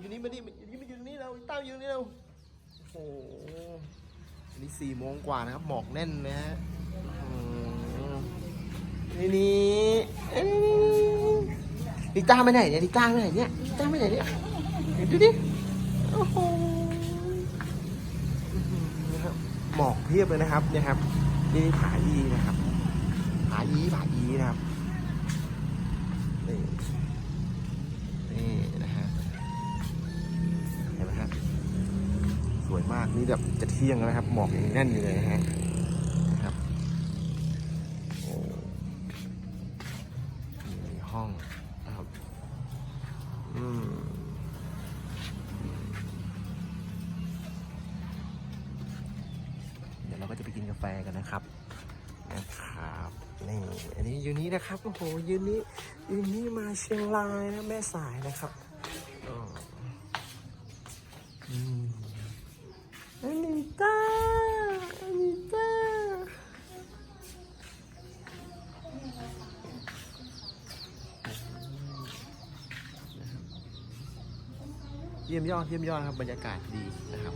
อยู่นี่มาดิอยู่นี่มาอยู่ตรงนี้เราตั้งอยู่ตรงนี้เราโอ้โหอันนี้สี่โมงกว่านะครับ หมอกแน่นนะฮะอืมนี่นี่เอ้ยนิต้าไปไหนเนี่ยนิต้าไปไหนเนี่ยนิต้าไปไหนเนี่ยดูดิโอ้โหอื้อหือนะครับหมอกเพียบเลยนะครับเนี่ยครับนี่ผาอีนะครับผาอีผาอีนะครับ วยมากนี่แบบจะเที่ยงแล้วนะครับ หมอกยังแน่นอยู่เลยนะฮะครับโอ้มีห้องนะครับอืมเดี๋ยวเราก็จะไปกินกาแฟกันนะครับนะครับนี่อันนี้ยูนี้นะครับโอ้โหยูนี้ยูนี้มาเชียงรายนะแม่สายนะครับอ๋ออืมอันนี้ตาอันนี้ตา เยี่ยมยอดเยี่ยมยอดครับบรรยากาศดีนะครับ